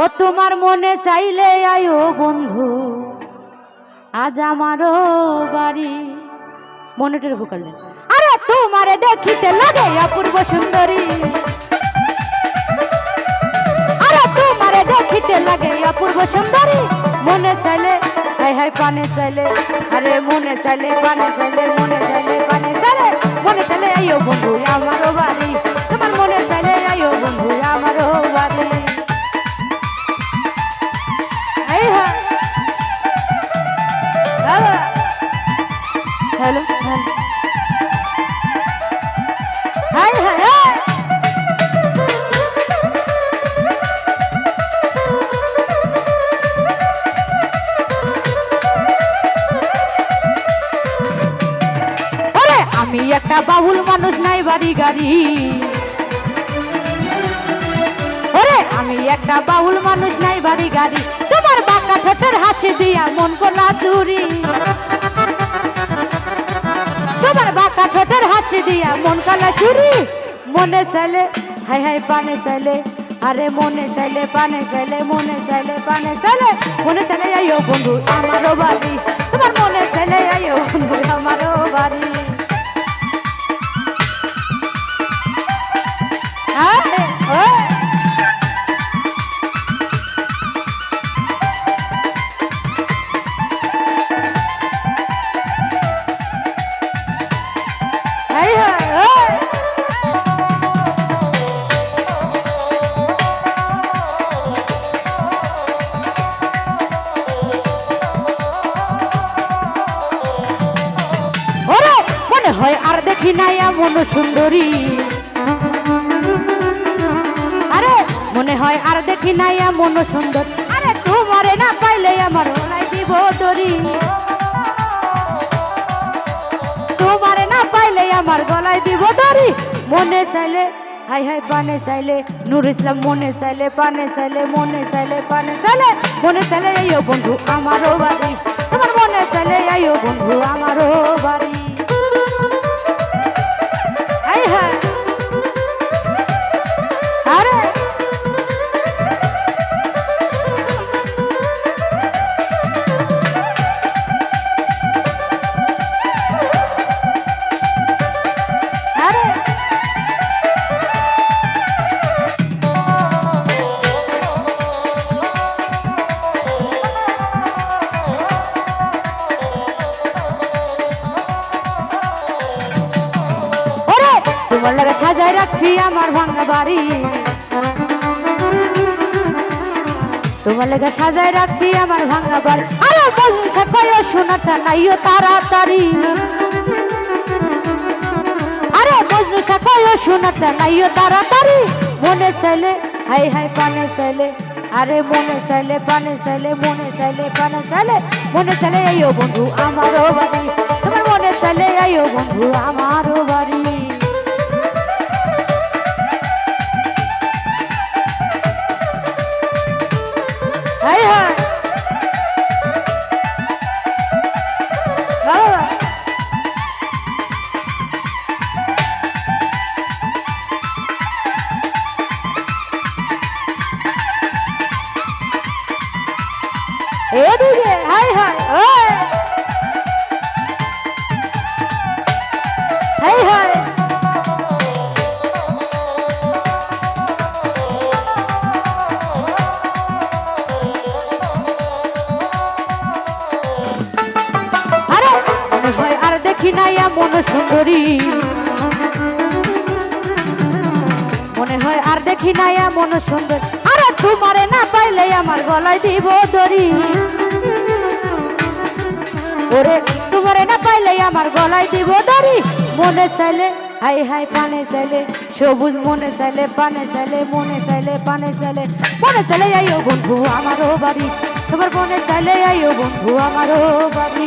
ও তোমার মনে চাইলে আয়ো বন্ধু। আজ আমারও বাড়ি। মনেটের ভোকাল। আরে তোমারে দেখিতে লাগে অপূর্ব সুন্দরী। আরে তোমারে দেখিতে লাগে অপূর্ব সুন্দরী। মনে চাইলে হাই হাই পানে চাইলে, আরে মনে চাইলে, পানে চাইলে, মনে চাইলে, পানে চাইলে, মনে চাইলে আইও বন্ধু, আমারও বাড়ি। আমি একটা বাবুল মানুষ, নাই বাড়ি গাড়ি। ওরে, আমি একটা বাউল মানুষ, নাই বাড়ি গাড়ি। তোমার বাঁকা ঠোঁটের হাসি দিয়া মন কোলা চুরি। বাঁকা ঠোঁটের হাসি দিয়া মন কালা চুরি। মনে চাইলে, হাই হাই পানে চাইলে, আরে মনে চাইলে পানে চাইলে, মনে চাইলে পানে চাইলে, মনে চাইলে আইও বন্ধু, আমারও বাড়ি। তোমার দেখি নাই এমন সুন্দরী। আরে, মনে হয় আর দেখি নাই এমন সুন্দর। আরে, তোমারে না পাইলে আমার ওলাই দিব দড়ি। তোমারে না পাইলে আমার গলায় দিব দড়ি। মনে চাইলে, হাই হাই, পানে চাইলে, নুর ইসলাম মনে চাইলে, পানে চাইলে, মনে চাইলে, পানে চাইলে, মনে চাইলে আইও বন্ধু আমারও বাড়ি। তোমার লাগে সাজায় রাখছি আমার ভাঙা বাড়ি। তোমার লেগে সাজায় রাখছি আমার ভাঙা বাড়ি। আরে বলুন সে কয়ও শোনাটা নাইও তাড়াতাড়ি। আরে বলুন সে কয়ও শোনাটা নাইও তাড়াতাড়ি। মনে চাইলে, হাই হাই পানে চাইলে, আরে মনে চাইলে, পানে চাইলে, মনে চাইলে, পানে চাইলে, মনে চাইলে আইও বন্ধু আমারও বাড়ি। তোমার মনে চাইলে আইও বন্ধু আমারও সুন্দরী মনে হয় আর দেখি নাই এমন সুন্দর। আরে তোমারে না পাইলে আমার গলায় দিব দড়ি। ওরে তোমারে না পাইলে আমার গলায় দিব দড়ি। মনে চাইলে, হাই হাই পানে চাইলে, সবুজ মনে চাইলে, পানে চাইলে, মনে চাইলে, পানে চাইলে, মনে চাইলে আইও বন্ধু আমারও বাড়ি। তোমার মনে চাইলে আইও বন্ধু আমারও বাড়ি।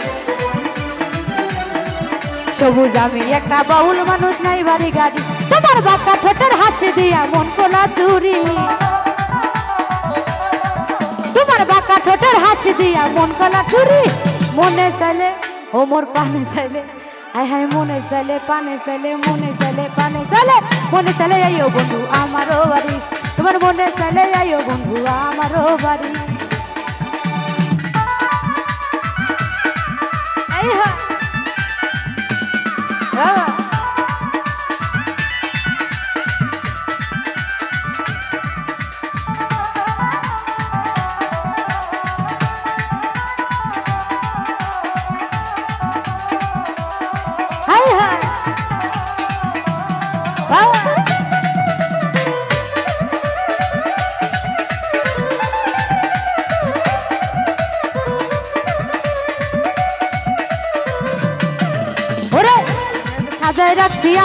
সবুজ আমি একটা বাউল মানুষ, নাই বাড়ি গাড়ি। তোমার বাচ্চা ঠোঁটের হাসি দিয়া মন কোলা চুরি। তোমার বাঁকা ঠোঁটের হাসি দিয়া মন কলা চুরি। মনে চাইলে ও মোর পানে চাইলে হাই হাই মনে চাইলে, পানে চাইলে, মনে চাইলে, পানে চাইলে, মনে চাইলে আইও বন্ধু আমারও বাড়ি। তোমার মনে চাইলে আইও বন্ধু আমারও বাড়ি। এই হ্যাঁ। হ্যাঁ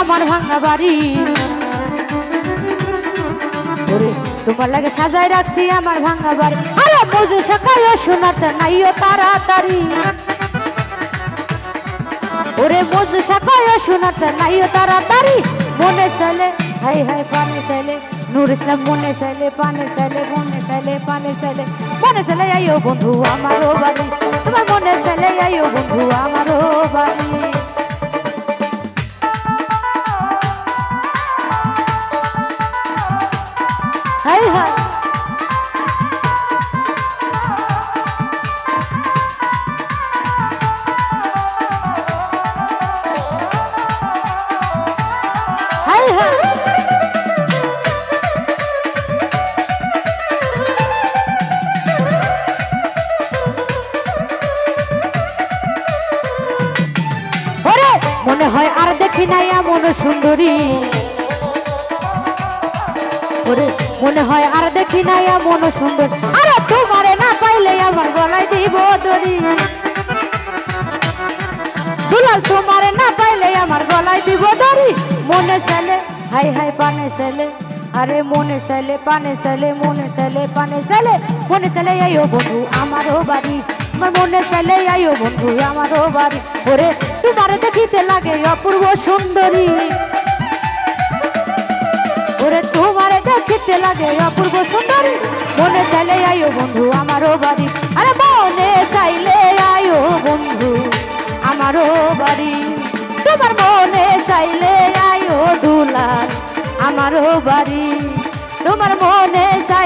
আমার ভাঙা বাড়ি তোমার লাগে রাখছি আমার ভাঙা বাড়ি আরে সকালে শোনাতে তাড়াতাড়ি। ওরে শোনাতে তাড়াতাড়ি। মনে চলে হাই হাই, পানে চলে নূর ইসলাম মনে চলে পানে চলে মনে চলে পানে চলে মনে চলে আইও বন্ধু, আমারও বাড়ি। তোমার মনে চলে আইও বন্ধু, আমারও বাড়ি। সুন্দরী। ওরে, মনে হয় আর দেখি নাই এমন সুন্দর। আরে তোমারে না পাইলে আমার গলায় দিব দড়ি। দুলাল, তোমারে না পাইলে আমার গলায় দিব দড়ি। মনে চলে হাই হাই, পানে চলে আরে, মনে চলে পানে চলে মনে চলে পানে চলে মনে চলে আইও বন্ধু, আমারও বাড়ি। আমার মনে চলে আইও বন্ধু, আমারও বাড়ি। ওরে, তোমারে দেখিতে লাগে অপূর্ব সুন্দরী। ওরে, তোমারে দেখিতে লাগে অপূর্ব সুন্দরী। মনে চাইলে আয়ো বন্ধু, আমারও বাড়ি। আরে, মনে চাইলে আয়ো বন্ধু, আমারও বাড়ি। তোমার মনে চাইলে আয়ো দুলার আমারও বাড়ি। তোমার মনে চাইলে